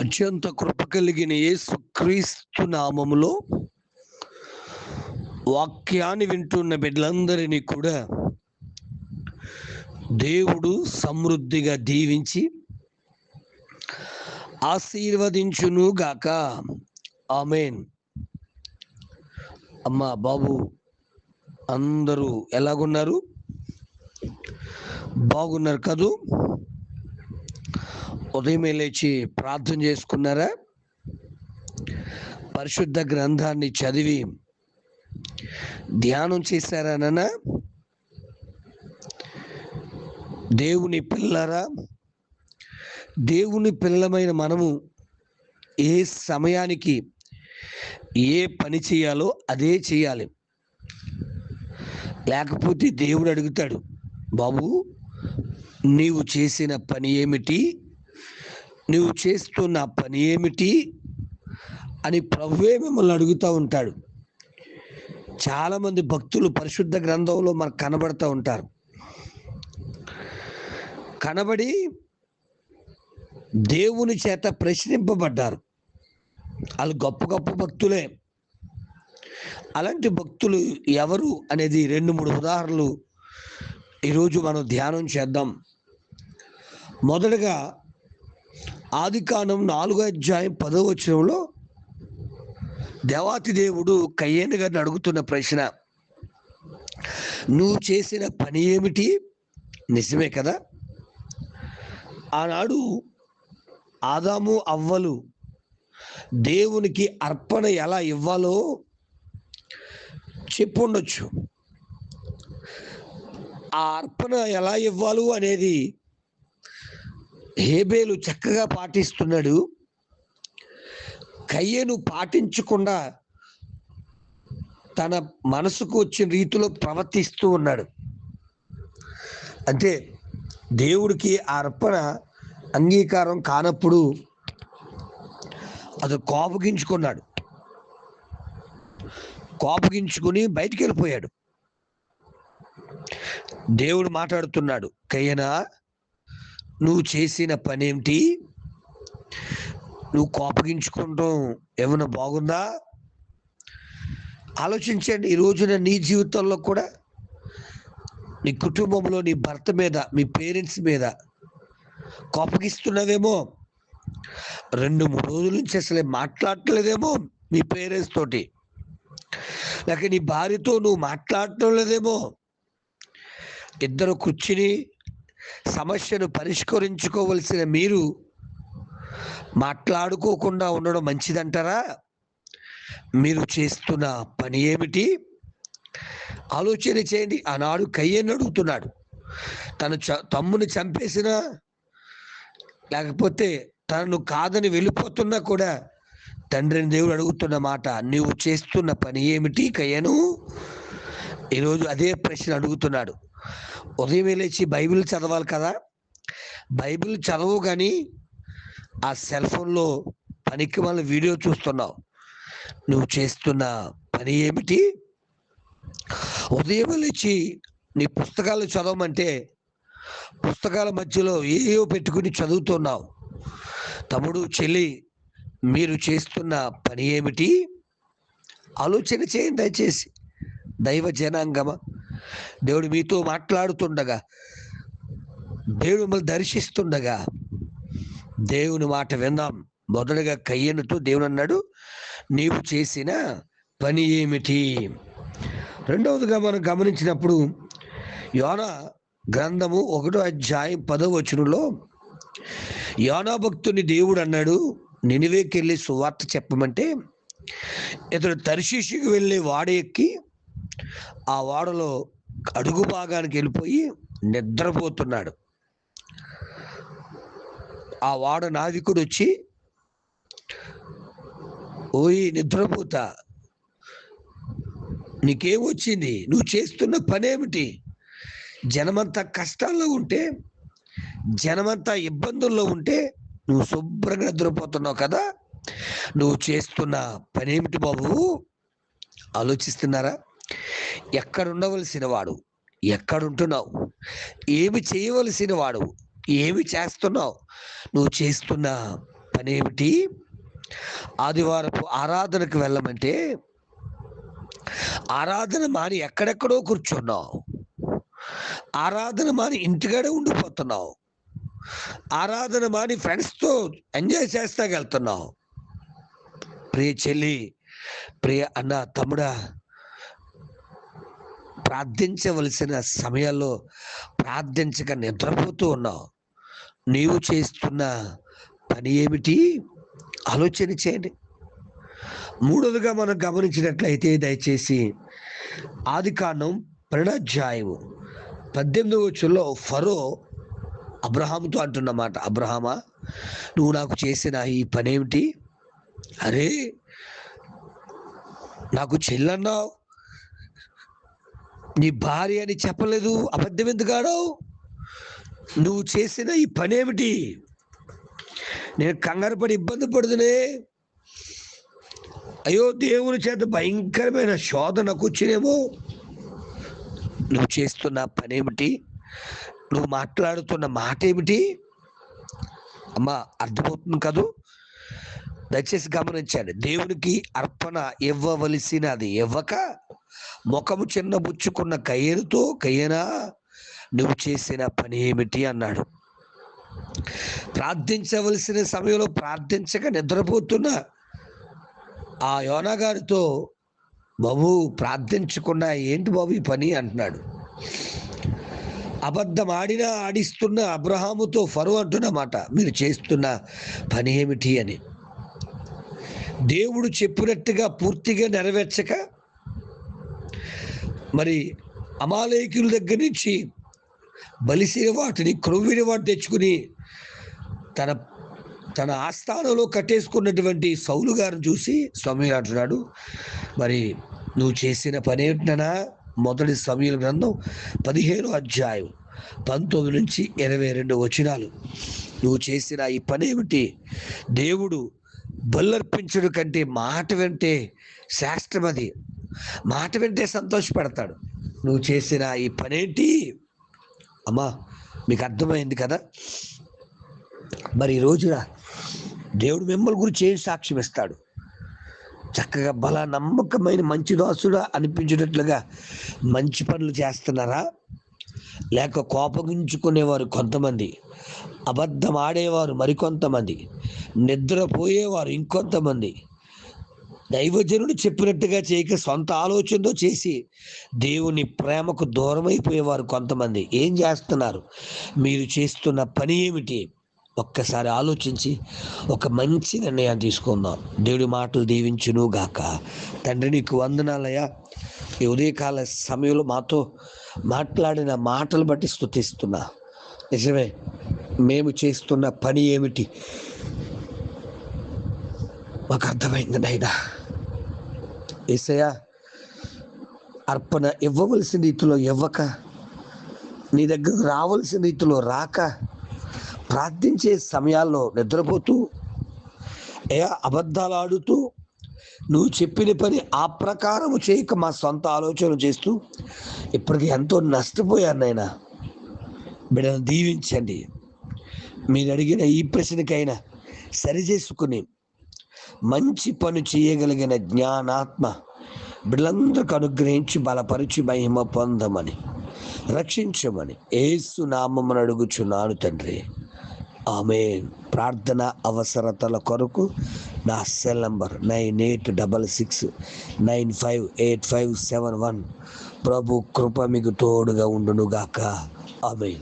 అత్యంత కృప కలిగిన యేసు క్రీస్తు నామములో వాక్యాన్ని వింటున్న బిడ్డలందరినీ కూడా దేవుడు సమృద్ధిగా దీవించి ఆశీర్వదించును గాక. ఆమెన్. అమ్మ బాబు అందరూ ఎలాగున్నారు? బాగున్నారు కదూ? ఉదయమే లేచి ప్రార్థన చేసుకున్నారా? పరిశుద్ధ గ్రంథాన్ని చదివి ధ్యానం చేశారానన్నా దేవుని పిల్లరా దేవుని పిల్లమైన మనము ఏ సమయానికి ఏ పని చేయాలో అదే చేయాలి. లేకపోతే దేవుడు అడుగుతాడు బాబు నీవు చేసిన పని ఏమిటి? నువ్వు చేస్తున్న పని ఏమిటి అని ప్రభువే మిమ్మల్ని అడుగుతూ ఉంటాడు. చాలామంది భక్తులు పరిశుద్ధ గ్రంథంలో మనకు కనబడుతూ ఉంటారు. కనబడి దేవుని చేత ప్రశ్నింపబడ్డారు. వాళ్ళు గొప్ప గొప్ప భక్తులే. అలాంటి భక్తులు ఎవరు అనేది రెండు మూడు ఉదాహరణలు ఈరోజు మనం ధ్యానం చేద్దాం. మొదటగా ఆదికాండం నాలుగో అధ్యాయం పదో వచనంలో దేవాతి దేవుడు కయ్యేను గారిని అడుగుతున్న ప్రశ్న నువ్వు చేసిన పని ఏమిటి? నిజమే కదా. ఆనాడు ఆదాము అవ్వలు దేవునికి అర్పణ ఎలా ఇవ్వాలో చెప్పుండొచ్చు. ఆ అర్పణ ఎలా ఇవ్వాలో అనేది హేబేలు చక్కగా పాటిస్తున్నాడు. కయ్యను పాటించకుండా తన మనసుకు వచ్చిన రీతిలో ప్రవర్తిస్తూ ఉన్నాడు. అంటే దేవుడికి ఆ అర్పణ అంగీకారం కానప్పుడు అది కోపగించుకున్నాడు. కోపగించుకుని బయటికి వెళ్ళిపోయాడు. దేవుడు మాట్లాడుతున్నాడు కయ్యనా నువ్వు చేసిన పనేమిటి నువ్వు కోపగించుకుంటాం ఏమైనా బాగుందా? ఆలోచించండి ఈ రోజున నీ జీవితంలో కూడా నీ కుటుంబంలో నీ భర్త మీద మీ పేరెంట్స్ మీద కోపగిస్తున్నావేమో? రెండు మూడు రోజుల నుంచి అసలే మాట్లాడలేదేమో మీ పేరెంట్స్ తోటి. లేక నీ భార్యతో నువ్వు మాట్లాడటం లేదేమో? ఇద్దరు కూర్చుని సమస్యను పరిష్కరించుకోవలసిన మీరు మాట్లాడుకోకుండా ఉండడం మంచిదంటారా? మీరు చేస్తున్న పని ఏమిటి? ఆలోచన చేయండి. ఆనాడు కయ్యని అడుగుతున్నాడు. తను చ తమ్ముని చంపేసినా లేకపోతే తనను కాదని వెళ్ళిపోతున్నా కూడా తండ్రిని దేవుడు అడుగుతున్న మాట నువ్వు చేస్తున్న పని ఏమిటి కయ్యను? ఈరోజు అదే ప్రశ్న అడుగుతున్నాడు. ఉదయం లేచి బైబిల్ చదవాలి కదా. బైబిల్ చదవు కానీ ఆ సెల్ ఫోన్లో పనికి వాళ్ళ వీడియో చూస్తున్నావు. నువ్వు చేస్తున్న పని ఏమిటి? ఉదయం లేచి నీ పుస్తకాలు చదవమంటే పుస్తకాల మధ్యలో ఏయో పెట్టుకుని చదువుతున్నావు. తమ్ముడు చెల్లి మీరు చేస్తున్న పని ఏమిటి? ఆలోచన చేయండి దయచేసి. దైవ జనాంగమా? దేవుడు మీతో మాట్లాడుతుండగా దేవుడు మిమ్మల్ని దర్శిస్తుండగా దేవుని మాట విందాం మొదటగా కయ్యనుతో దేవుడు అన్నాడు నీవు చేసిన పని ఏమిటి? రెండవదిగా మనం గమనించినప్పుడు యోన గ్రంథము ఒకటో అధ్యాయం పదో వచనంలో యోనా భక్తుని దేవుడు అన్నాడు నినివేకెళ్ళి సువార్త చెప్పమంటే ఇతడు తర్శీషికి వెళ్ళి వాడెక్కి ఆ వాడలో అడుగు భాగానికి వెళ్ళిపోయి నిద్రపోతున్నాడు. ఆ వాడ నావికుడు వచ్చి ఓయి నిద్రపోతా. నీకేమొచ్చింది నువ్వు చేస్తున్న పనేమిటి? జనమంతా కష్టాల్లో ఉంటే జనమంతా ఇబ్బందుల్లో ఉంటే నువ్వు శుభ్రంగా నిద్రపోతున్నావు కదా? నువ్వు చేస్తున్న పనేమిటి బాబు? ఆలోచిస్తున్నారా? ఎక్కడ ఉండవలసిన వాడు ఎక్కడుంటున్నావు? ఏమి చేయవలసిన వాడు ఏమి చేస్తున్నావు? నువ్వు చేస్తున్న పని ఏమిటి ఆదివారపు ఆరాధనకు వెళ్ళమంటే ఆరాధన మాని ఎక్కడెక్కడో కూర్చున్నావు. ఆరాధన మాని ఇంటికాడే ఉండిపోతున్నావు. ఆరాధన మాని ఫ్రెండ్స్తో ఎంజాయ్ చేస్తా వెళ్తున్నావు. ప్రియ చెల్లి ప్రియ అన్న తమ్ముడా ప్రార్థించవలసిన సమయాల్లో ప్రార్థించక నిద్రపోతూ ఉన్నావు. నీవు చేస్తున్న పని ఏమిటి? ఆలోచన చేయండి. మూడవదిగా మనం గమనించినట్లయితే దయచేసి ఆది కాండం ప్రణాధ్యాయము పద్దెనిమిదవ వచ్చుల్లో ఫరో అబ్రహాంతో అంటున్నమాట అబ్రహామా నువ్వు నాకు చేసిన ఈ పని ఏమిటి అరే నాకు చెల్లన్నావు. నీ భార్య అని చెప్పలేదు. అబద్ధం ఎందుకు నువ్వు చేసిన ఈ పనేమిటి? నేను కంగారు పడి ఇబ్బంది పడుతునే అయ్యో దేవుని చేత భయంకరమైన శోధనకు వచ్చినేమో. నువ్వు చేస్తున్న పని ఏమిటి నువ్వు మాట్లాడుతున్న మాట ఏమిటి అమ్మ అర్థమవుతుంది కదూ? దయచేసి గమనించండి. దేవునికి అర్పణ ఇవ్వవలసినది ఇవ్వక ముఖము చిన్న బుచ్చుకున్న కయ్యనుతో కయ్యనా నువ్వు చేసిన పని ఏమిటి? అన్నాడు. ప్రార్థించవలసిన సమయంలో ప్రార్థించక నిద్రపోతున్న. ఆ యోనా గారితో బాబు ప్రార్థించకుండా ఏంటి బాబు ఈ పని? అంటున్నాడు. అబద్ధం ఆడినా ఆడిస్తున్న అబ్రహాముతో ఫరు అంటున్నమాట మీరు చేస్తున్న పని ఏమిటి? అని. దేవుడు చెప్పినట్టుగా పూర్తిగా నెరవేర్చక మరి అమాలయకుల దగ్గర నుంచి బలిసిన వాటిని క్రొవ్విన వాటి తెచ్చుకుని తన తన ఆస్థానంలో కట్టేసుకున్నటువంటి సౌలు గారిని చూసి స్వామి అంటున్నాడు మరి నువ్వు చేసిన పని ఏంటనా మొదటి సమీల గ్రంథం పదిహేను అధ్యాయం పంతొమ్మిది నుంచి ఇరవై రెండు వచనాలు. నువ్వు చేసిన ఈ పని ఏమిటి? దేవుడు బల్లర్పించడం కంటే మాట వెంటే శాస్త్రం అది మాట వింటే సంతోషపడతాడు. నువ్వు చేసిన ఈ పనేంటి? అమ్మా మీకు అర్థమైంది కదా? మరి ఈ రోజున దేవుడు మిమ్మల్ని గురించి ఏం సాక్ష్యం ఇస్తాడు? చక్కగా బల నమ్మకమైన మంచి దాసుడా అనిపించేటట్లుగా మంచి పనులు చేస్తున్నారా? లేక కోపగించుకునేవారు కొంతమంది అబద్ధం ఆడేవారు మరికొంతమంది నిద్రపోయేవారు ఇంకొంతమంది దైవజనుడు చెప్పినట్టుగా చేయక సొంత ఆలోచనతో చేసి దేవుని ప్రేమకు దూరమైపోయేవారు కొంతమంది. ఏం చేస్తున్నారు? మీరు చేస్తున్న పని ఏమిటి? ఒక్కసారి ఆలోచించి ఒక మంచి నిర్ణయం తీసుకుందాం. దేవుడి మాటలు దీవించును గాక. తండ్రి నీకు వందనాలయ్యా. ఈ ఉదయకాల సమయంలో మాతో మాట్లాడిన మాటలు బట్టి స్థుతిస్తున్నా నిజమే మేము చేస్తున్న పని ఏమిటి? మాకు అర్థమైంది నైనా ఏసయా అర్పణ ఇవ్వవలసిన రీతిలో ఇవ్వక నీ దగ్గరకు రావలసిన రీతిలో రాక ప్రార్థించే సమయాల్లో నిద్రపోతూ ఏ అబద్ధాలు ఆడుతూ నువ్వు చెప్పిన పని ఆ ప్రకారము చేయక మా సొంత ఆలోచన చేస్తూ ఇప్పటికి ఎంతో నష్టపోయాను నాయన బిడ్డను దీవించండి మీరు అడిగిన ఈ ప్రశ్నకైనా సరి చేసుకుని మంచి పని చేయగలిగిన జ్ఞానాత్మ బిడ్డలందరికి అనుగ్రహించి బలపరిచి మహిమ పొందమని రక్షించమని ఏసు నామమును అడుగుచున్నాను తండ్రి. ఆమె ప్రార్థన అవసరతల కొరకు నా cell number nine eight double six nine five eight five seven one. ప్రభు కృప మీకు తోడుగా ఉండునుగాక. ఆమె